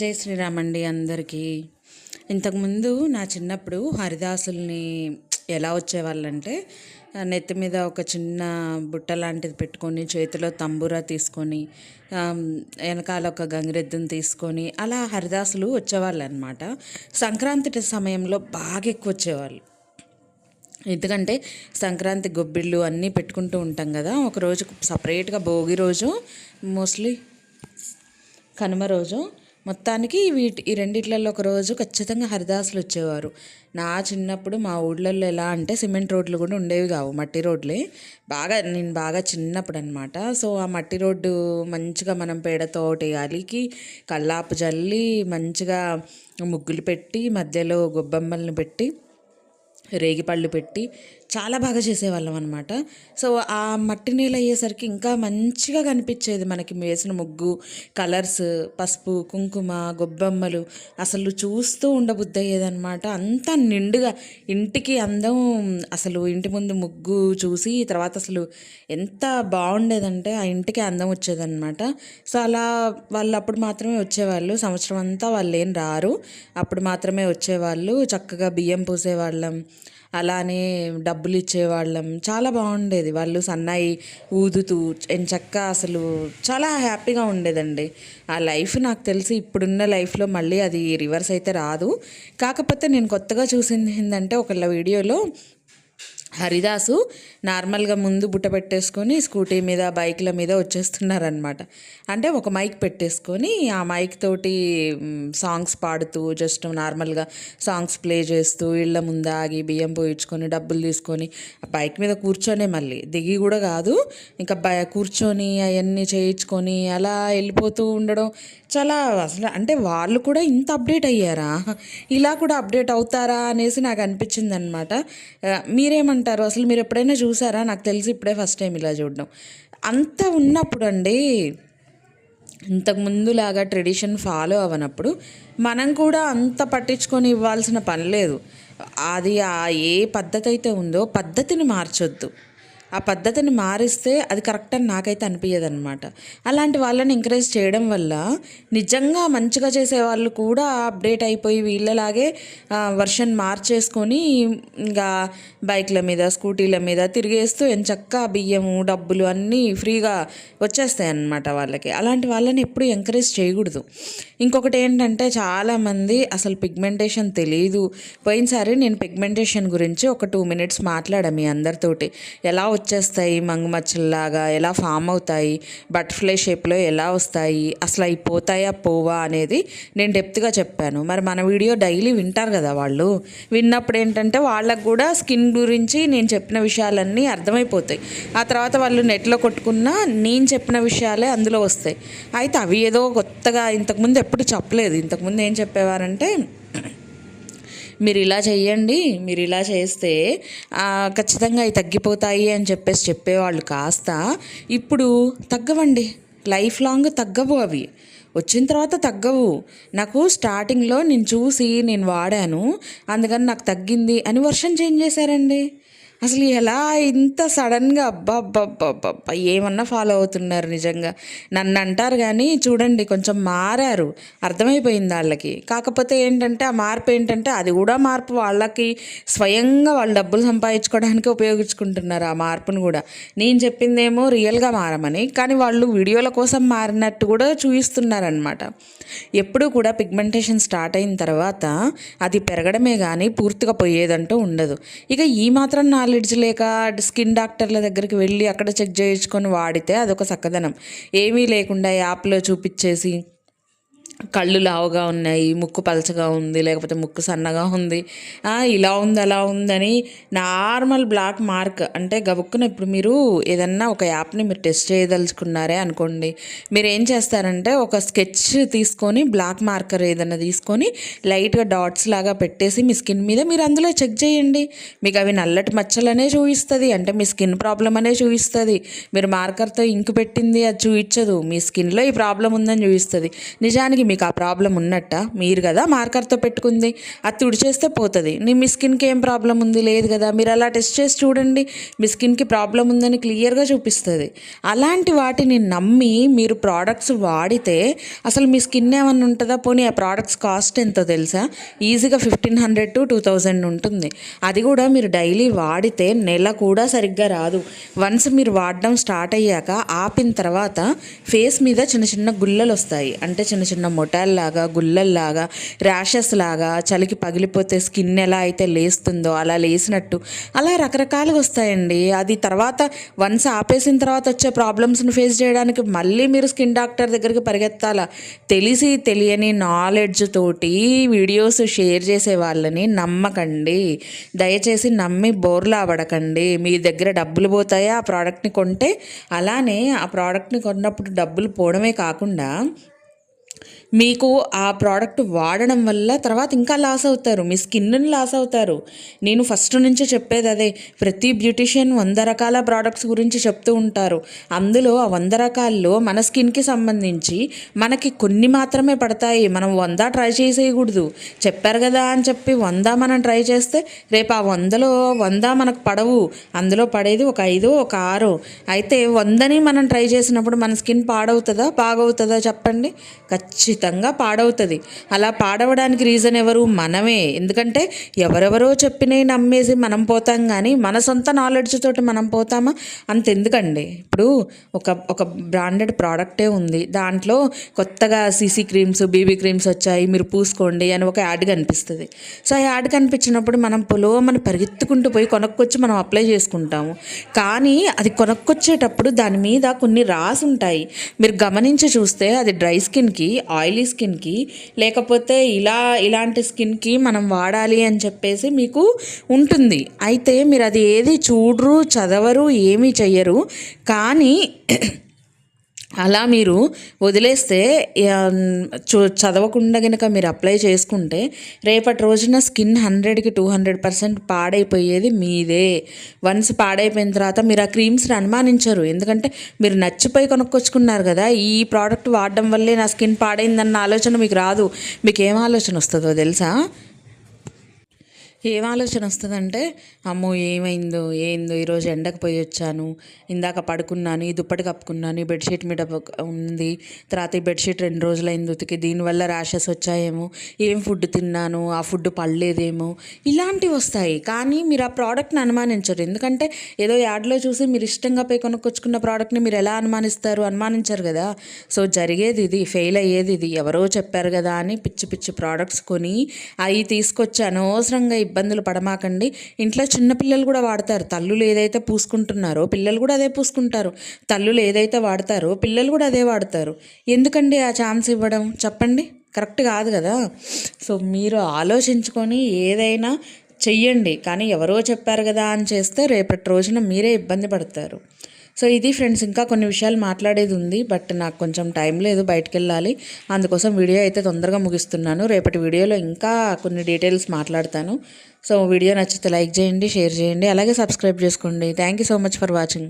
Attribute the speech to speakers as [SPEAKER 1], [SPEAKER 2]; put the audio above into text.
[SPEAKER 1] జై శ్రీరామ్ అండి అందరికీ. ఇంతకుముందు నా చిన్నప్పుడు హరిదాసుల్ని ఎలా వచ్చేవాళ్ళంటే నెత్తి మీద ఒక చిన్న బుట్ట లాంటిది పెట్టుకొని చేతిలో తంబూరా తీసుకొని వెనకాల ఒక గంగిరెద్దుని తీసుకొని అలా హరిదాసులు వచ్చేవాళ్ళు అనమాట సంక్రాంతి సమయంలో బాగా ఎక్కువ వచ్చేవాళ్ళు. ఎందుకంటే సంక్రాంతి గొబ్బిళ్ళు అన్నీ పెట్టుకుంటూ ఉంటాం కదా ఒక రోజు సపరేట్గా భోగి రోజు మోస్ట్లీ కనుమ రోజు మొత్తానికి వీటి ఈ రెండిట్లలో ఒక రోజు ఖచ్చితంగా హరిదాసులు వచ్చేవారు. నా చిన్నప్పుడు మా ఊళ్ళల్లో ఎలా అంటే సిమెంట్ రోడ్లు కూడా ఉండేవి కావు మట్టి రోడ్లే. బాగా నేను బాగా చిన్నప్పుడు అనమాట సో ఆ మట్టి రోడ్డు మంచిగా మనం పేడతోటి అలికి కల్లాపు జల్లి మంచిగా ముగ్గులు పెట్టి మధ్యలో గొబ్బమ్మల్ని పెట్టి రేగిపళ్ళు పెట్టి చాలా బాగా చేసేవాళ్ళం అనమాట సో ఆ మట్టి నీళ్ళు అయ్యేసరికి ఇంకా మంచిగా కనిపించేది మనకి వేసిన ముగ్గు కలర్స్ పసుపు కుంకుమ గొబ్బెమ్మలు అసలు చూస్తూ ఉండబుద్ధి అయ్యేదన్నమాట అంతా నిండుగా ఇంటికి అందం అసలు ఇంటి ముందు ముగ్గు చూసి తర్వాత అసలు ఎంత బాగుండేదంటే ఆ ఇంటికి అందం వచ్చేదన్నమాట. సో అలా వాళ్ళు అప్పుడు మాత్రమే వచ్చేవాళ్ళు. సంవత్సరం అంతా వాళ్ళు ఏం రారు. అప్పుడు మాత్రమే వచ్చేవాళ్ళు. చక్కగా బియ్యం పూసేవాళ్ళం. అలానే డబ్బులు ఇచ్చేవాళ్ళం. చాలా బాగుండేది. వాళ్ళు సన్నాయి ఊదుతూ ఎంచక్క అసలు చాలా హ్యాపీగా ఉండేదండి. ఆ లైఫ్ నాకు తెలిసి ఇప్పుడున్న లైఫ్లో మళ్ళీ అది రివర్స్ అయితే రాదు. కాకపోతే నేను కొత్తగా చూసింది ఏంటంటే ఒకళ్ళ వీడియోలో హరిదాసు నార్మల్గా ముందు బుట్ట పెట్టేసుకొని స్కూటీ మీద బైక్ల మీద వచ్చేస్తున్నారనమాట అంటే ఒక మైక్ పెట్టేసుకొని ఆ మైక్ తోటి సాంగ్స్ పాడుతూ జస్ట్ నార్మల్గా సాంగ్స్ ప్లే చేస్తూ ఇళ్ళ ముందు ఆగి బియ్యం పోయించుకొని డబ్బులు తీసుకొని ఆ బైక్ మీద కూర్చొనే మళ్ళీ. దిగి కూడా కాదు ఇంకా బై కూర్చొని అవన్నీ చేయించుకొని అలా వెళ్ళిపోతూ ఉండడం చాలా అసలు అంటే వాళ్ళు కూడా ఇంత అప్డేట్ అయ్యారా? ఇలా కూడా అప్డేట్ అవుతారా అనేసి నాకు అనిపించింది అనమాట మీరేమంటారు? ఉంటారు అసలు మీరు ఎప్పుడైనా చూసారా? నాకు తెలిసి ఇప్పుడే ఫస్ట్ టైం ఇలా చూడడం. అంత ఉన్నప్పుడు అండి ఇంతకుముందులాగా ట్రెడిషన్ ఫాలో అవ్వనప్పుడు మనం కూడా అంత పట్టించుకొని ఇవ్వాల్సిన పని లేదు. అది ఆ ఏ పద్ధతి అయితే ఉందో పద్ధతిని మార్చొద్దు. ఆ పద్ధతిని మారిస్తే అది కరెక్ట్ అని నాకైతే అనిపించదు అనమాట అలాంటి వాళ్ళని ఎంకరేజ్ చేయడం వల్ల నిజంగా మంచిగా చేసే వాళ్ళు కూడా అప్డేట్ అయిపోయి వీళ్ళలాగే వర్షన్ మార్చేసుకొని ఇంకా బైక్ల మీద స్కూటీల మీద తిరిగేస్తూ ఎంచక్క బియ్యము డబ్బులు అన్నీ ఫ్రీగా వచ్చేస్తాయి అన్నమాట వాళ్ళకి. అలాంటి వాళ్ళని ఎప్పుడు ఎంకరేజ్ చేయకూడదు. ఇంకొకటి ఏంటంటే చాలామంది అసలు పిగ్మెంటేషన్ తెలియదు పోయినసారి నేను పిగ్మెంటేషన్ గురించి ఒక టూ మినిట్స్ మాట్లాడా మీ అందరితోటి. ఎలా వచ్చేస్తాయి మంగుమచ్చల్లాగా ఎలా ఫామ్ అవుతాయి బటర్ఫ్లై షేప్లో ఎలా వస్తాయి అసలు అవి పోతాయా పోవా అనేది నేను డెప్త్గా చెప్పాను. మరి మన వీడియో డైలీ వింటారు కదా వాళ్ళు. విన్నప్పుడు ఏంటంటే వాళ్ళకు కూడా స్కిన్ గురించి నేను చెప్పిన విషయాలన్నీ అర్థమైపోతాయి. ఆ తర్వాత వాళ్ళు నెట్లో కొట్టుకున్నా నేను చెప్పిన విషయాలే అందులో వస్తాయి. అయితే అవి ఏదో కొత్తగా ఇంతకుముందు ఎప్పుడు చెప్పలేదు. ఇంతకుముందు ఏం చెప్పేవారంటే మీరు ఇలా చేయండి మీరు ఇలా చేస్తే ఖచ్చితంగా అవి తగ్గిపోతాయి అని చెప్పేసి చెప్పేవాళ్ళు కాస్త ఇప్పుడు తగ్గవండి. లైఫ్ లాంగ్ తగ్గవు అవి. వచ్చిన తర్వాత తగ్గవు. నాకు స్టార్టింగ్లో నేను చూసి నేను వాడాను అందుకని నాకు తగ్గింది అని వర్షన్ చేంజ్ చేశారండి. అసలు ఎలా ఇంత సడన్గా అబ్బా అబ్బా ఏమన్నా ఫాలో అవుతున్నారు నిజంగా? నన్ను అంటారు కానీ చూడండి కొంచెం మారారు. అర్థమైపోయింది వాళ్ళకి. కాకపోతే ఏంటంటే ఆ మార్పు ఏంటంటే అది కూడా మార్పు వాళ్ళకి స్వయంగా వాళ్ళు డబ్బులు సంపాదించుకోవడానికి ఉపయోగించుకుంటున్నారు ఆ మార్పును కూడా. నేను చెప్పిందేమో రియల్గా మారమని కానీ వాళ్ళు వీడియోల కోసం మారినట్టు కూడా చూపిస్తున్నారనమాట ఎప్పుడూ కూడా పిగ్మెంటేషన్ స్టార్ట్ అయిన తర్వాత అది పెరగడమే కానీ పూర్తిగా పోయేదంటూ ఉండదు. ఇక ఈ మాత్రం నాలుగు నాలెడ్జ్ లేక స్కిన్ డాక్టర్ల దగ్గరికి వెళ్ళి అక్కడ చెక్ చేయించుకొని వాడితే అదొక చక్కదనం ఏమీ లేకుండా యాప్లో చూపించేసి కళ్ళు లావుగా ఉన్నాయి ముక్కు పలచగా ఉంది లేకపోతే ముక్కు సన్నగా ఉంది. ఇలా ఉంది అలా ఉందని నార్మల్ బ్లాక్ మార్క్. అంటే గబుక్కున ఇప్పుడు మీరు ఏదన్నా ఒక యాప్ని మీరు టెస్ట్ చేయదలుచుకున్నారే అనుకోండి. మీరు ఏం చేస్తారంటే ఒక స్కెచ్ తీసుకొని బ్లాక్ మార్కర్ ఏదైనా తీసుకొని లైట్గా డాట్స్ లాగా పెట్టేసి మీ స్కిన్ మీద మీరు అందులో చెక్ చేయండి. మీకు అవి నల్లటి మచ్చలనే చూపిస్తుంది అంటే మీ స్కిన్ ప్రాబ్లం అనే చూపిస్తుంది. మీరు మార్కర్తో ఇంకు పెట్టింది అది చూపించదు. మీ స్కిన్లో ఈ ప్రాబ్లం ఉందని చూపిస్తుంది. నిజానికి మీకు ఆ ప్రాబ్లం ఉన్నట్ట? మీరు కదా మార్కర్తో పెట్టుకుంది. అది తుడిచేస్తే పోతుంది. నీ మీ స్కిన్కి ఏం ప్రాబ్లం ఉంది? లేదు కదా. మీరు అలా టెస్ట్ చేసి చూడండి. మీ స్కిన్కి ప్రాబ్లం ఉందని క్లియర్గా చూపిస్తుంది. అలాంటి వాటిని నమ్మి మీరు ప్రోడక్ట్స్ వాడితే అసలు మీ స్కిన్ ఏమన్నా ఉంటుందా? పోనీ ఆ ప్రోడక్ట్స్ కాస్ట్ ఎంతో తెలుసా? ఈజీగా fifteen hundred to two thousand ఉంటుంది. అది కూడా మీరు డైలీ వాడితే నెల కూడా సరిగ్గా రాదు. వన్స్ మీరు వాడడం స్టార్ట్ అయ్యాక ఆపిన తర్వాత ఫేస్ మీద చిన్న చిన్న గుల్లలు వస్తాయి. అంటే చిన్న చిన్న మొటాల్లాగా గుల్లల్లాగా ర్యాషెస్ లాగా చలికి పగిలిపోతే స్కిన్ ఎలా అయితే లేస్తుందో అలా లేసినట్టు అలా రకరకాలుగా వస్తాయండి. అది తర్వాత వన్స్ ఆపేసిన తర్వాత వచ్చే ప్రాబ్లమ్స్ని ఫేస్ చేయడానికి మళ్ళీ మీరు స్కిన్ డాక్టర్ దగ్గరికి పరిగెత్తాలా? తెలిసి తెలియని నాలెడ్జ్ తోటి వీడియోస్ షేర్ చేసే వాళ్ళని నమ్మకండి. దయచేసి నమ్మి బోర్లా పడకండి. మీ దగ్గర డబ్బులు పోతాయా? ఆ ప్రోడక్ట్ని కొంటే అలానే ఆ ప్రోడక్ట్ని కొన్నప్పుడు డబ్బులు పోవడమే కాకుండా మీకు ఆ ప్రోడక్ట్ వాడడం వల్ల తర్వాత ఇంకా లాస్ అవుతారు. మీ స్కిన్ని లాస్ అవుతారు. నేను ఫస్ట్ నుంచి చెప్పేది అదే. ప్రతి బ్యూటిషియన్ వంద రకాల ప్రోడక్ట్స్ గురించి చెప్తూ ఉంటారు. అందులో ఆ వంద రకాల్లో మన స్కిన్కి సంబంధించి మనకి కొన్ని మాత్రమే పడతాయి. మనం వంద ట్రై చేసేయకూడదు. చెప్పారు కదా అని చెప్పి వంద మనం ట్రై చేస్తే రేపు ఆ వందలో వంద మనకు పడవు. అందులో పడేది ఒక ఐదు ఒక ఆరు. అయితే వందని మనం ట్రై చేసినప్పుడు మన స్కిన్ పాడవుతుందా బాగవుతుందా చెప్పండి? ఖచ్చితంగా పాడవుతుంది. అలా పాడవడానికి రీజన్ ఎవరు? మనమే. ఎందుకంటే ఎవరెవరో చెప్పినవి నమ్మేసి మనం పోతాం కానీ మన సొంత నాలెడ్జ్ తోటి మనం పోతామా? అంత ఎందుకండి ఇప్పుడు ఒక ఒక బ్రాండెడ్ ప్రోడక్టే ఉంది. దాంట్లో కొత్తగా సీసీ క్రీమ్స్ బీబీ క్రీమ్స్ వచ్చాయి మీరు పూసుకోండి అని ఒక యాడ్ కనిపిస్తుంది. సో ఆ యాడ్ కనిపించినప్పుడు మనం పొలో మనం పరిగెత్తుకుంటూ పోయి కొనుక్కొచ్చి మనం అప్లై చేసుకుంటాము. కానీ అది కొనుక్కొచ్చేటప్పుడు దాని మీద కొన్ని రాసి ఉంటాయి మీరు గమనించి చూస్తే అది డ్రై స్కిన్కి ఆయిల్ స్కిన్కి లేకపోతే ఇలా ఇలాంటి స్కిన్కి మనం వాడాలి అని చెప్పేసి మీకు ఉంటుంది. అయితే మీరు అది ఏది చూడరు చదవరు ఏమీ చెయ్యరు. కానీ అలా మీరు వదిలేస్తే చదవకుండా కనుక మీరు అప్లై చేసుకుంటే రేపటి రోజున స్కిన్ హండ్రెడ్కి టూ హండ్రెడ్ పర్సెంట్ పాడైపోయేది మీదే. వన్స్ పాడైపోయిన తర్వాత మీరు ఆ క్రీమ్స్ని అనుమానించరు. ఎందుకంటే మీరు నచ్చిపోయి కొనుక్కొచ్చుకున్నారు కదా ఈ ప్రోడక్ట్ వాడడం వల్లే నా స్కిన్ పాడైందన్న ఆలోచన మీకు రాదు. మీకు ఏం ఆలోచన వస్తుందో తెలుసా? ఏం ఆలోచన వస్తుందంటే అమ్మో ఏమైందో ఏందో ఈరోజు ఎండకు పోయి వచ్చాను ఇందాక పడుకున్నాను ఈ దుప్పటి కప్పుకున్నాను ఈ బెడ్షీట్ మీద ఉంది తర్వాత ఈ బెడ్షీట్ రెండు రోజులైంది ఉతికి దీనివల్ల ర్యాషెస్ వచ్చాయేమో ఏం ఫుడ్ తిన్నాను ఆ ఫుడ్ పడలేదేమో ఇలాంటివి వస్తాయి. కానీ మీరు ఆ ప్రోడక్ట్ని అనుమానించరు. ఎందుకంటే ఏదో యాడ్లో చూసి మీరు ఇష్టంగా పోయి కొనుక్కొచ్చుకున్న ప్రోడక్ట్ని మీరు ఎలా అనుమానిస్తారు? అనుమానించరు కదా. సో జరిగేది ఇది ఫెయిల్ అయ్యేది ఇది. ఎవరో చెప్పారు కదా అని పిచ్చి పిచ్చి ప్రోడక్ట్స్ కొని అవి తీసుకొచ్చి అనవసరంగా ఇబ్బందులు పడమాకండి. ఇంట్లో చిన్నపిల్లలు కూడా వాడతారు. తల్లులు ఏదైతే పూసుకుంటున్నారో పిల్లలు కూడా అదే పూసుకుంటారు. తల్లులు ఏదైతే వాడతారో పిల్లలు కూడా అదే వాడతారు. ఎందుకండి ఆ ఛాన్స్ ఇవ్వడం? చెప్పండి. కరెక్ట్ కాదు కదా? సో మీరు ఆలోచించుకొని ఏదైనా చెయ్యండి. కానీ ఎవరో చెప్పారు కదా అని చేస్తే రేపటి రోజున మీరే ఇబ్బంది పడతారు. సో ఇది ఫ్రెండ్స్ ఇంకా కొన్ని విషయాలు మాట్లాడేది ఉంది బట్ నాకు కొంచెం టైం లేదు బయటకు వెళ్ళాలి అందుకోసం వీడియో అయితే తొందరగా ముగిస్తున్నాను. రేపటి వీడియోలో ఇంకా కొన్ని డీటెయిల్స్ మాట్లాడతాను. సో వీడియో నచ్చితే లైక్ చేయండి షేర్ చేయండి. అలాగే సబ్స్క్రైబ్ చేసుకోండి. Thank you so much for watching.